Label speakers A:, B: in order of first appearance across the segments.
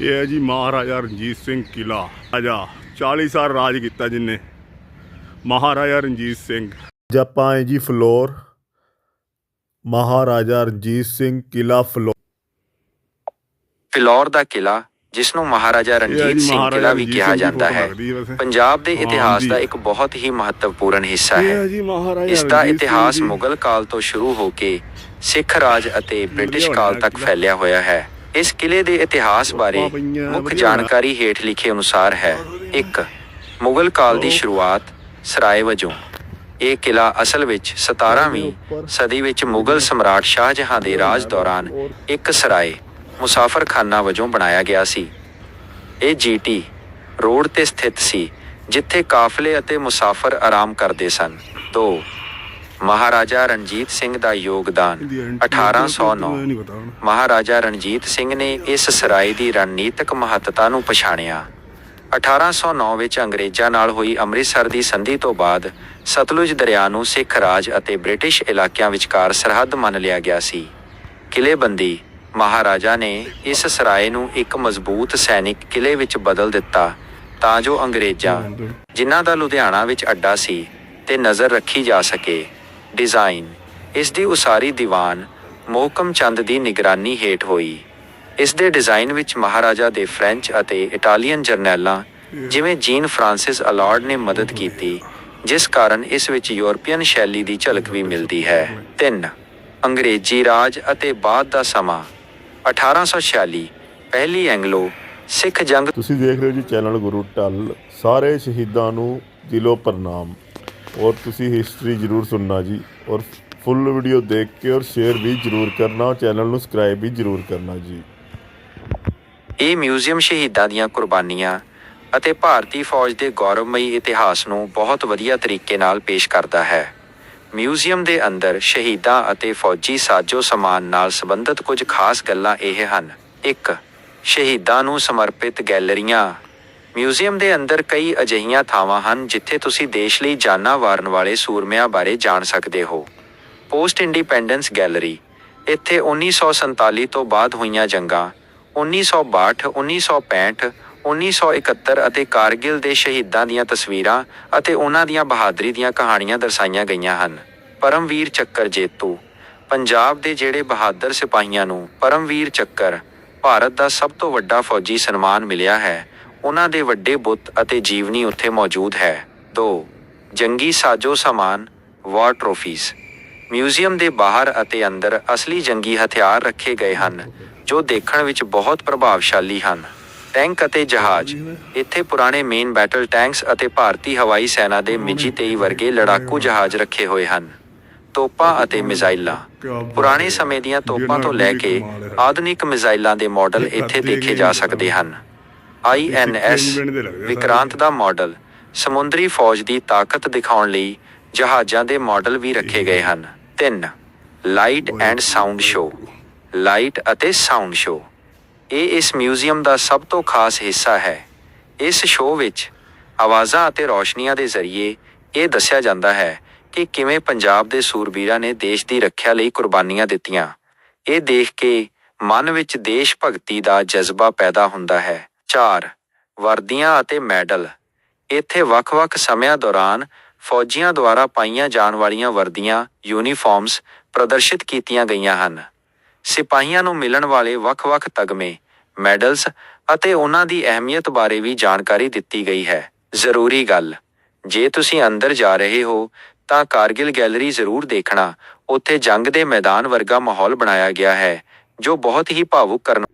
A: ਇਹ ਹੈ ਜੀ ਮਹਾਰਾਜਾ ਰਣਜੀਤ ਸਿੰਘ ਕਿਲਾ ਰਾਜਾ 40 ਸਾਲ ਰਾਜ ਕੀਤਾ ਜਿਨੇ ਮਹਾਰਾਜਾ ਰਣਜੀਤ ਸਿੰਘ ਅੱਜ ਆਪਾਂ ਆਏ ਜੀ ਫਲੋਰ ਮਹਾਰਾਜਾ ਰਣਜੀਤ ਸਿੰਘ ਕਿਲਾ ਫਲੋਰ
B: ਫਿਲੌਰ ਦਾ ਕਿਲਾ ਜਿਸ ਨੂੰ ਮਹਾਰਾਜਾ
A: ਹੈ
B: ਰਣਜੀਤ ਸਿੰਘ
A: ਮਹਾਰਾਜਾ
B: ਕਿਲਾ ਵੀ
A: ਰਣਜੀਤ
B: ਕਿਹਾ
A: ਸਿੰਘ ਦੀ
B: ਜਾਂਦਾ
A: ਫੋਟੋ
B: ਹੈ
A: ਲੱਗਦੀ ਹੈ ਵੈਸੇ।
B: ਪੰਜਾਬ ਦੇ
A: ਹਾਂ
B: ਇਤਿਹਾਸ। ਦਾ ਇੱਕ ਬਹੁਤ ਹੀ ਮਹੱਤਵਪੂਰਨ ਹਿੱਸਾ
A: ਇਹ
B: ਹੈ
A: ਹੈ ਜੀ ਮਹਾਰਾਜਾ
B: ਇਸ ਦਾ
A: ਰਣਜੀਤ ਸਿੰਘ
B: ਇਤਿਹਾਸ
A: ਜੀ।
B: ਮੁਗਲ ਕਾਲ ਤੋਂ ਸ਼ੁਰੂ ਹੋ ਕੇ ਸਿੱਖ ਰਾਜ ਅਤੇ ਬ੍ਰਿਟਿਸ਼ ਕਾਲ ਤੱਕ। ਫੈਲਿਆ ਹੋਇਆ ਹੈ ਇਸ ਕਿਲੇ ਦੇ ਇਤਿਹਾਸ ਬਾਰੇ ਮੁੱਖ ਜਾਣਕਾਰੀ ਹੇਠ ਲਿਖੇ ਅਨੁਸਾਰ ਹੈ। 1 ਮੁਗਲ ਕਾਲ ਦੀ ਸ਼ੁਰੂਆਤ ਸਰਾਏ ਵਜੋਂ। ਇਹ ਕਿਲਾ ਅਸਲ ਵਿੱਚ 17ਵੀਂ ਸਦੀ ਵਿੱਚ ਮੁਗਲ ਸਮਰਾਟ ਸ਼ਾਹਜਹਾਂ ਦੇ ਰਾਜ ਦੌਰਾਨ ਇੱਕ ਸਰਾਏ, ਮੁਸਾਫਰਖਾਨਾ ਵਜੋਂ ਬਣਾਇਆ ਗਿਆ ਸੀ। ਇਹ ਜੀਟੀ ਰੋਡ ਤੇ ਸਥਿਤ ਸੀ, ਜਿੱਥੇ ਕਾਫਲੇ ਅਤੇ ਮੁਸਾਫਰ ਆਰਾਮ ਕਰਦੇ ਸਨ। 2 ਮਹਾਰਾਜਾ ਰਣਜੀਤ ਸਿੰਘ ਦਾ ਯੋਗਦਾਨ
A: ਇਹਦੀ ਐਂਟਰੀ
B: 1809
A: ਨਹੀਂ ਪਤਾ ਹੁਣ।
B: ਮਹਾਰਾਜਾ ਰਣਜੀਤ ਸਿੰਘ ਨੇ ਇਸ ਸਰਾਏ ਦੀ ਰਣਨੀਤਕ ਮਹੱਤਤਾ ਨੂੰ ਪਛਾਣਿਆ। 1809 ਵਿੱਚ ਅੰਗਰੇਜ਼ਾਂ ਨਾਲ ਹੋਈ ਅੰਮ੍ਰਿਤਸਰ ਦੀ ਸੰਧੀ ਤੋਂ ਬਾਅਦ ਸਤਲੁਜ ਦਰਿਆ ਨੂੰ ਸਿੱਖ ਰਾਜ ਅਤੇ ਬ੍ਰਿਟਿਸ਼ ਇਲਾਕਿਆਂ ਵਿਚਕਾਰ ਸਰਹੱਦ ਮੰਨ ਲਿਆ ਗਿਆ ਸੀ। ਕਿਲੇਬੰਦੀ ਮਹਾਰਾਜਾ ਨੇ ਇਸ ਸਰਾਏ ਨੂੰ ਇੱਕ ਮਜ਼ਬੂਤ ਸੈਨਿਕ ਕਿਲੇ ਵਿੱਚ ਬਦਲ ਦਿੱਤਾ ਤਾਂ ਜੋ ਅੰਗਰੇਜ਼ਾਂ ਜਿਨ੍ਹਾਂ ਦਾ ਲੁਧਿਆਣਾ ਵਿੱਚ ਅੱਡਾ ਸੀ ਤੇ ਨਜ਼ਰ ਰੱਖੀ ਜਾ ਸਕੇ। ਡਿਜ਼ਾਈਨ ਇਸ ਦੀ ਉਸਾਰੀ ਦੀਵਾਨ ਮੋਹਕਮ ਚੰਦ ਦੀ ਨਿਗਰਾਨੀ ਹੇਠ ਹੋਈ। ਇਸ ਦੇ ਡਿਜ਼ਾਈਨ ਵਿੱਚ ਮਹਾਰਾਜਾ ਦੇ ਫ੍ਰੈਂਚ ਅਤੇ ਇਟਾਲੀਅਨ ਜਰਨੈਲਾਂ, ਜਿਵੇਂ ਜੀਨ ਫ੍ਰਾਂਸਿਸ ਅਲਾਰਡ ਨੇ ਮਦਦ ਕੀਤੀ, ਜਿਸ ਕਾਰਨ ਇਸ ਵਿੱਚ ਯੂਰਪੀਅਨ ਸ਼ੈਲੀ ਦੀ ਝਲਕ ਵੀ ਮਿਲਦੀ ਹੈ। 3 ਅੰਗਰੇਜ਼ੀ ਰਾਜ ਅਤੇ ਬਾਅਦ ਦਾ ਸਮਾਂ। 1846 ਪਹਿਲੀ ਐਂਗਲੋ, ਸਿੱਖ ਜੰਗ
A: ਤੁਸੀਂ ਦੇਖ ਰਹੇ ਹੋ ਜੀ ਚੈਨਲ ਗੁਰੂ ਟਲ ਸਾਰੇ ਸ਼ਹੀਦਾਂ ਨੂੰ ਦਿਲੋਂ ਪ੍ਰਣਾਮ। ਔਰ ਤੁਸੀਂ ਹਿਸਟਰੀ ਜ਼ਰੂਰ ਸੁਣਨਾ ਜੀ ਔਰ ਫੁੱਲ ਵੀਡੀਓ ਦੇਖ ਕੇ ਔਰ ਸ਼ੇਅਰ ਵੀ ਜ਼ਰੂਰ ਕਰਨਾ ਚੈਨਲ ਨੂੰ ਸਬਸਕ੍ਰਾਈਬ ਵੀ ਜ਼ਰੂਰ ਕਰਨਾ ਜੀ।
B: ਇਹ ਮਿਊਜ਼ੀਅਮ ਸ਼ਹੀਦਾਂ ਦੀਆਂ ਕੁਰਬਾਨੀਆਂ ਅਤੇ ਭਾਰਤੀ ਫੌਜ ਦੇ ਗੌਰਵਮਈ ਇਤਿਹਾਸ ਨੂੰ ਬਹੁਤ ਵਧੀਆ ਤਰੀਕੇ ਨਾਲ ਪੇਸ਼ ਕਰਦਾ ਹੈ। ਮਿਊਜ਼ੀਅਮ ਦੇ ਅੰਦਰ ਸ਼ਹੀਦਾਂ ਅਤੇ ਫੌਜੀ ਸਾਜੋ ਸਮਾਨ ਨਾਲ ਸੰਬੰਧਿਤ ਕੁਝ ਖਾਸ ਗੱਲਾਂ ਇਹ ਹਨ। 1 ਸ਼ਹੀਦਾਂ ਨੂੰ ਸਮਰਪਿਤ ਗੈਲਰੀਆਂ। ਮਿਊਜ਼ੀਅਮ ਦੇ ਅੰਦਰ ਕਈ ਅਜਿਹੀਆਂ ਥਾਵਾਂ ਹਨ ਜਿੱਥੇ ਤੁਸੀਂ ਦੇਸ਼ ਲਈ ਜਾਨਾਂ ਵਾਰਨ ਵਾਲੇ ਸੂਰਮਿਆਂ ਬਾਰੇ ਜਾਣ ਸਕਦੇ ਹੋ। ਪੋਸਟ ਇੰਡੀਪੈਂਡੈਂਸ ਗੈਲਰੀ ਇੱਥੇ 1947 ਤੋਂ ਬਾਅਦ ਹੋਈਆਂ ਜੰਗਾਂ 1962 1965 1971 ਅਤੇ ਕਾਰਗਿਲ ਦੇ ਸ਼ਹੀਦਾਂ ਦੀਆਂ ਤਸਵੀਰਾਂ ਅਤੇ ਉਹਨਾਂ ਦੀਆਂ ਬਹਾਦਰੀ ਦੀਆਂ ਕਹਾਣੀਆਂ ਦਰਸਾਈਆਂ ਗਈਆਂ ਹਨ। ਪਰਮਵੀਰ ਚੱਕਰ ਜੇਤੂ। ਪੰਜਾਬ ਦੇ ਜਿਹੜੇ ਬਹਾਦਰ ਸਿਪਾਹੀਆਂ ਨੂੰ ਪਰਮਵੀਰ ਚੱਕਰ, ਭਾਰਤ ਦਾ ਸਭ ਤੋਂ ਵੱਡਾ ਫੌਜੀ ਸਨਮਾਨ ਮਿਲਿਆ ਹੈ। ਉਹਨਾਂ ਦੇ ਵੱਡੇ ਬੁੱਤ ਅਤੇ ਜੀਵਨੀ ਉੱਥੇ ਮੌਜੂਦ ਹੈ। 2 ਜੰਗੀ ਸਾਜੋ ਸਾਮਾਨ, ਵਾਰ ਟਰੋਫੀਜ਼। ਮਿਊਜ਼ੀਅਮ ਦੇ ਬਾਹਰ ਅਤੇ ਅੰਦਰ ਅਸਲੀ ਜੰਗੀ ਹਥਿਆਰ ਰੱਖੇ ਗਏ ਹਨ, ਜੋ ਦੇਖਣ ਵਿੱਚ ਬਹੁਤ ਪ੍ਰਭਾਵਸ਼ਾਲੀ ਹਨ। ਟੈਂਕ ਅਤੇ ਜਹਾਜ਼। ਇੱਥੇ ਪੁਰਾਣੇ ਮੇਨ ਬੈਟਲ ਟੈਂਕਸ ਅਤੇ ਭਾਰਤੀ ਹਵਾਈ ਸੈਨਾ ਦੇ ਮਿਜੀ 23 ਵਰਗੇ ਲੜਾਕੂ ਜਹਾਜ਼ ਰੱਖੇ ਹੋਏ ਹਨ। ਤੋਪਾਂ ਅਤੇ ਮਿਜ਼ਾਈਲਾਂ। ਪੁਰਾਣੇ ਸਮੇਂ ਦੀਆਂ ਤੋਪਾਂ ਤੋਂ ਲੈ ਕੇ ਆਧੁਨਿਕ ਮਿਜ਼ਾਈਲਾਂ ਦੇ ਮਾਡਲ ਇੱਥੇ ਦੇਖੇ ਜਾ ਸਕਦੇ ਹਨ। ਆਈਐਨਐਸ ਵਿਕਰਾਂਤ ਦਾ ਮਾਡਲ। ਸਮੁੰਦਰੀ ਫੌਜ ਦੀ ਤਾਕਤ ਦਿਖਾਉਣ ਲਈ ਜਹਾਜ਼ਾਂ ਦੇ ਮਾਡਲ ਵੀ ਰੱਖੇ ਗਏ ਹਨ। 3 light and sound show light ਅਤੇ ਸਾਊਂਡ ਸ਼ੋ ਇਹ ਇਸ ਮਿਊਜ਼ੀਅਮ ਦਾ ਸਭ ਤੋਂ ਖਾਸ ਹਿੱਸਾ ਹੈ। ਇਸ ਸ਼ੋਅ ਵਿੱਚ ਆਵਾਜ਼ਾਂ ਅਤੇ ਰੌਸ਼ਨੀਆਂ ਦੇ ਜ਼ਰੀਏ ਇਹ ਦੱਸਿਆ ਜਾਂਦਾ ਹੈ ਕਿ ਕਿਵੇਂ ਪੰਜਾਬ ਦੇ ਸੂਰਬੀਰਾਂ ਨੇ ਦੇਸ਼ ਦੀ ਰੱਖਿਆ ਲਈ ਕੁਰਬਾਨੀਆਂ ਦਿੱਤੀਆਂ। ਇਹ ਦੇਖ ਕੇ ਮਨ ਵਿੱਚ ਦੇਸ਼ ਭਗਤੀ ਦਾ ਜਜ਼ਬਾ ਪੈਦਾ ਹੁੰਦਾ ਹੈ। 4 ਵਰਦੀਆਂ ਅਤੇ ਮੈਡਲ। ਇੱਥੇ ਵੱਖ-ਵੱਖ ਸਮਿਆਂ ਦੌਰਾਨ ਫੌਜੀਆਂ ਦੁਆਰਾ ਪਾਈਆਂ ਜਾਣ ਵਾਲੀਆਂ ਵਰਦੀਆਂ, ਯੂਨੀਫਾਰਮਸ ਪ੍ਰਦਰਸ਼ਿਤ ਕੀਤੀਆਂ ਗਈਆਂ ਹਨ। ਸਿਪਾਹੀਆਂ ਨੂੰ ਮਿਲਣ ਵਾਲੇ ਵੱਖ-ਵੱਖ ਤਗਮੇ, ਮੈਡਲਸ ਅਤੇ ਉਹਨਾਂ ਦੀ ਅਹਿਮੀਅਤ ਬਾਰੇ ਵੀ ਜਾਣਕਾਰੀ ਦਿੱਤੀ ਗਈ ਹੈ। ਜ਼ਰੂਰੀ ਗੱਲ, ਜੇ ਤੁਸੀਂ ਅੰਦਰ ਜਾ ਰਹੇ ਹੋ, ਤਾਂ ਕਾਰਗਿਲ ਗੈਲਰੀ ਜ਼ਰੂਰ ਦੇਖਣਾ। ਉੱਥੇ ਜੰਗ ਦੇ ਮੈਦਾਨ ਵਰਗਾ ਮਾਹੌਲ ਬਣਾਇਆ ਗਿਆ ਹੈ, ਜੋ ਬਹੁਤ ਹੀ ਭਾਵੁਕ ਕਰਨ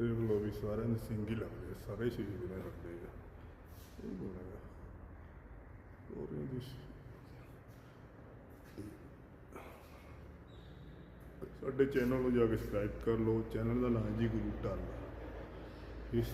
C: ਦੇਖ ਲਓ ਵੀ ਸਾਰਿਆਂ ਦੇ ਸਿੰਘ ਹੀ ਲੱਗਦੇ ਆ, ਸਾਰੇ ਸ਼ਹੀਦ ਨੇ ਲੱਗਦੇ ਆ ਇਹ ਕੌਣ ਹੈਗਾ ਔਰ ਇਹਦੀ ਸਾਡੇ ਚੈਨਲ ਨੂੰ ਜਾ ਕੇ ਸਬਸਕ੍ਰਾਈਬ ਕਰ ਲਓ ਚੈਨਲ ਦਾ ਨਾਮ ਜੀ ਗੁਰੂ ਟਾਲ ਇਸ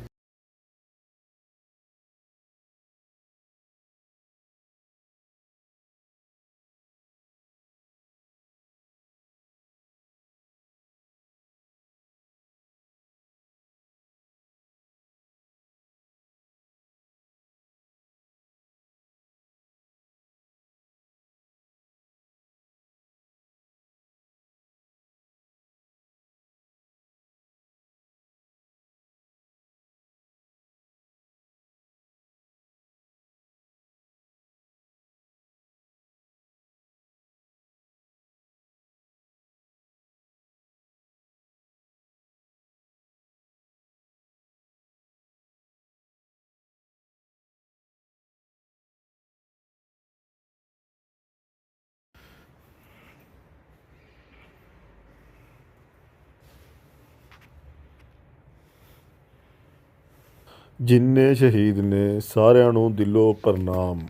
A: ਜਿੰਨੇ ਸ਼ਹੀਦ ਨੇ ਸਾਰਿਆਂ ਨੂੰ ਦਿਲੋਂ ਪ੍ਰਣਾਮ।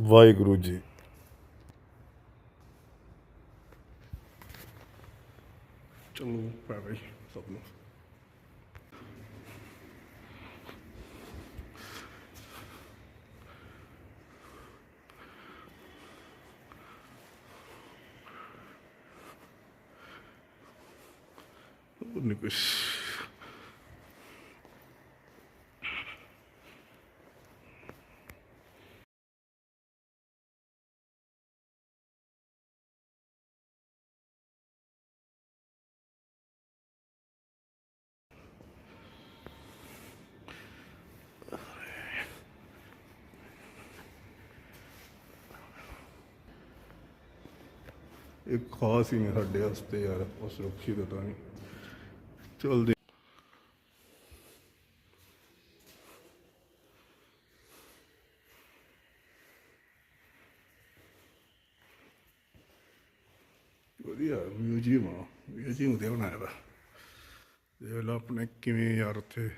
A: ਵਾਹਿਗੁਰੂ ਜੀ।
C: ਚਲੋ ਪੈ ਸਭ ਨੂੰ। ਹੋਰ ਇੱਕ ਖਾਸ ਹੀ ਨੇ ਸਾਡੇ ਵਾਸਤੇ ਯਾਰ, ਉਹ ਸੁਰੱਖਿਅਤ ਤਾਂ ਨਹੀਂ ਚਲਦੇ। ਵਧੀਆ ਮਿਊਜ਼ੀਅਮ ਆ। ਮਿਊਜ਼ੀਅਮ ਦੇ ਬਣਾਇਆ ਦਾ ਦੇਖ ਲਓ ਆਪਣੇ ਕਿਵੇਂ ਯਾਰ ਉੱਥੇ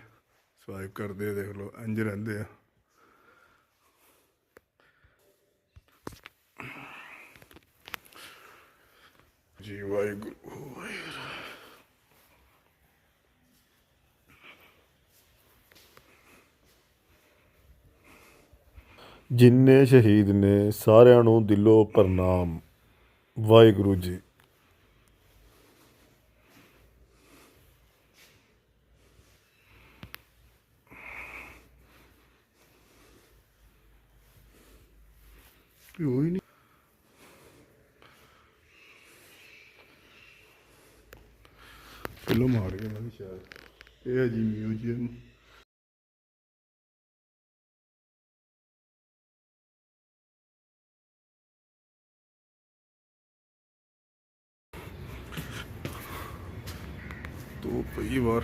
C: ਸਵਾਈਪ ਕਰਦੇ ਦੇਖ ਲਓ ਇੰਜ ਰਹਿੰਦੇ ਆ। ਜੀ ਵਾਹਿਗੁਰੂ ਵਾਹਿਗੁਰੂ
A: ਜਿੰਨੇ ਸ਼ਹੀਦ ਨੇ ਸਾਰਿਆਂ ਨੂੰ ਦਿਲੋਂ ਪ੍ਰਣਾਮ। ਵਾਹਿਗੁਰੂ ਜੀ।
C: ਕੋਈ ਨਹੀਂ ਫਿਲਮ ਆ ਰਹੀ ਹੈ ਇਹਨਾਂ ਦੀ ਸ਼ਾਇਦ ਇਹ ਹੈ ਜੀ ਮਿਊਜ਼ੀਅਮ तो कई बार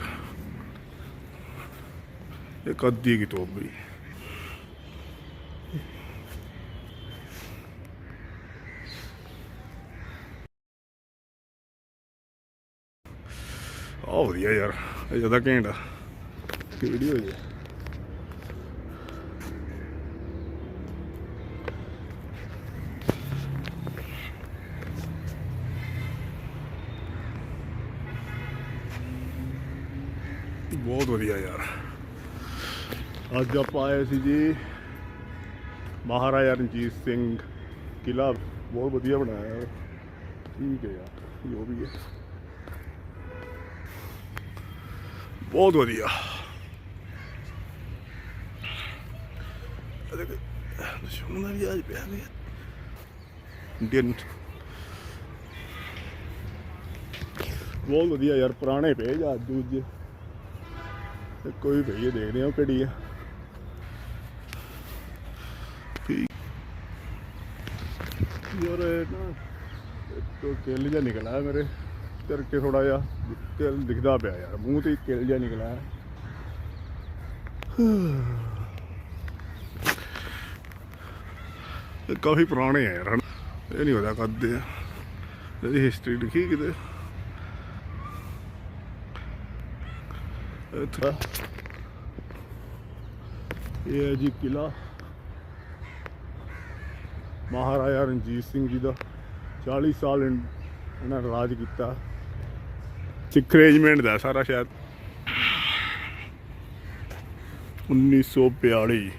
C: एक अद्धी की तोप भी ਆ ਵਧੀਆ ਯਾਰ ਇਹ ਜ਼ਿਆਦਾ ਘੈਂਟ ਆ। ਕਿ ਵੀਡੀਓ ਹੈ ਬਹੁਤ ਵਧੀਆ ਯਾਰ। ਅੱਜ ਆਪਾਂ ਆਏ ਸੀ ਜੀ ਮਹਾਰਾਜਾ ਰਣਜੀਤ ਸਿੰਘ ਕਿਲਾ ਬਹੁਤ ਵਧੀਆ ਬਣਾਇਆ ਠੀਕ ਹੈ ਯਾਰ ਜੋ ਵੀ ਹੈ। ਬਹੁਤ ਵਧੀਆ ਦੁਸ਼ਮਣ ਵੀ ਅੱਜ ਪਿਆ ਗਿਆ ਇੰਡੀਅਨ ਬਹੁਤ ਵਧੀਆ ਯਾਰ ਪੁਰਾਣੇ ਪਏ ਜਾਂ ਦੂਜੇ ਤੇ ਕੋਈ ਭਈਏ ਦੇਖਦੇ ਆ ਕਿਹੜੀ ਆ ਯਾਰ ਇਹ ਨਾ ਇੱਕ ਕਿੱਲ ਜਿਹਾ ਨਿਕਲਾ ਮੇਰੇ ਕਰਕੇ ਥੋੜਾ ਜਿਹਾ ਕਿੱਲ ਦਿਖਦਾ ਪਿਆ ਯਾਰ, ਮੂੰਹ ਤੇ ਕਿੱਲ ਜਿਹਾ ਨਿਕਲਿਆ। ਇਹ ਕਾਫੀ ਪੁਰਾਣੇ ਆ ਯਾਰ ਇਹ ਨਹੀਂ ਪਤਾ ਕਦ ਆ। ਇਹਦੀ ਹਿਸਟਰੀ ਲਿਖੀ ਕਿਤੇ। ਇਹ ਹੈ ਜੀ ਕਿਲਾ। ਮਹਾਰਾਜਾ ਰਣਜੀਤ ਸਿੰਘ ਜੀ ਦਾ 40 ਸਾਲ ਇਹਨਾਂ ਨੇ ਰਾਜ ਕੀਤਾ। ਸਿਕਰੇਜਮੈਂਟ ਦਾ ਸਾਰਾ ਸ਼ਾਇਦ। 1942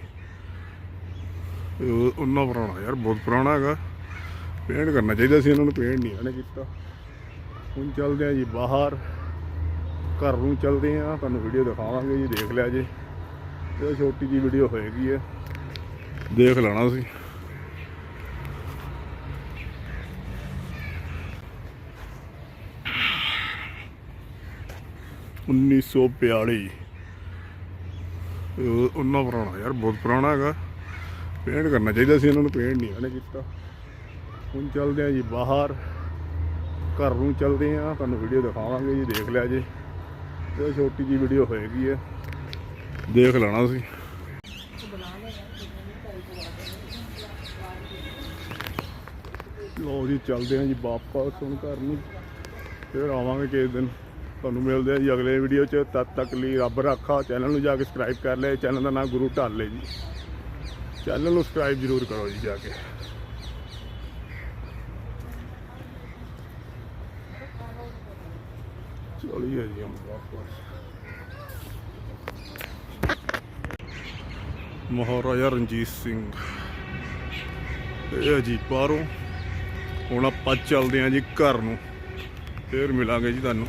C: ਉਹਨਾਂ ਪੁਰਾਣਾ ਯਾਰ, ਬਹੁਤ ਪੁਰਾਣਾ ਹੈਗਾ। ਪੇਂਟ ਕਰਨਾ ਚਾਹੀਦਾ ਸੀ ਇਹਨਾਂ ਨੂੰ ਪੇਂਟ ਨਹੀਂ ਇਹਨੇ ਕੀਤਾ। ਹੁਣ ਚੱਲਦੇ ਆ ਜੀ ਬਾਹਰ। ਘਰ ਨੂੰ ਚੱਲਦੇ ਆ, ਤੁਹਾਨੂੰ ਵੀਡੀਓ ਦਿਖਾਵਾਂਗੇ ਜੀ, ਦੇਖ ਲਿਆ ਜੀ। ਇਹ ਛੋਟੀ ਜੀ ਵੀਡੀਓ ਹੋਏਗੀ ਹੈ ਦੇਖ ਲੈਣਾ ਤੁਸੀਂ। 1942 ਉਹਨਾਂ ਪੁਰਾਣਾ ਯਾਰ, ਬਹੁਤ ਪੁਰਾਣਾ ਹੈਗਾ। ਪੇਂਟ ਕਰਨਾ ਚਾਹੀਦਾ ਸੀ ਇਹਨਾਂ ਨੂੰ, ਪੇਂਟ ਨਹੀਂ ਇਹਨੇ ਕੀਤਾ। ਹੁਣ ਚੱਲਦੇ ਆ ਜੀ ਬਾਹਰ। ਘਰ ਨੂੰ ਚੱਲਦੇ ਆ, ਤੁਹਾਨੂੰ ਵੀਡੀਓ ਦਿਖਾਵਾਂਗੇ ਜੀ, ਦੇਖ ਲਿਆ ਜੀ। ਇਹ ਛੋਟੀ ਜੀ ਵੀਡੀਓ ਹੋਏਗੀ ਹੈ ਦੇਖ ਲੈਣਾ ਤੁਸੀਂ। ਲੋ ਜੀ, ਚੱਲਦੇ ਆ ਜੀ ਵਾਪਸ ਹੁਣ ਘਰ ਨੂੰ। ਫਿਰ ਆਵਾਂਗੇ ਕਿਸੇ ਦਿਨ। ਤੁਹਾਨੂੰ ਮਿਲਦੇ ਆ ਜੀ ਅਗਲੇ ਵੀਡੀਓ 'ਚ। ਤਦ ਤੱਕ ਲਈ ਰੱਬ ਰੱਖਾ। ਚੈਨਲ ਨੂੰ ਜਾ ਕੇ ਸਬਸਕ੍ਰਾਈਬ ਕਰ ਲਿਆ। ਚੈਨਲ ਦਾ ਨਾਮ ਗੁਰੂ ਢਾਲੇ ਜੀ। ਚੈਨਲ ਨੂੰ ਸਬਸਕ੍ਰਾਈਬ ਜ਼ਰੂਰ ਕਰੋ ਜੀ ਜਾ ਕੇ। ਚਲਿਏ ਜੀ ਹਮ ਵਾਪਸ। ਮਹਾਰਾਜਾ ਰਣਜੀਤ ਸਿੰਘ। ਇਹ ਹੈ ਜੀ ਬਾਹਰੋਂ। ਹੁਣ ਆਪਾਂ ਚੱਲਦੇ ਹਾਂ ਜੀ ਘਰ ਨੂੰ। ਫੇਰ ਮਿਲਾਂਗੇ ਜੀ ਤੁਹਾਨੂੰ।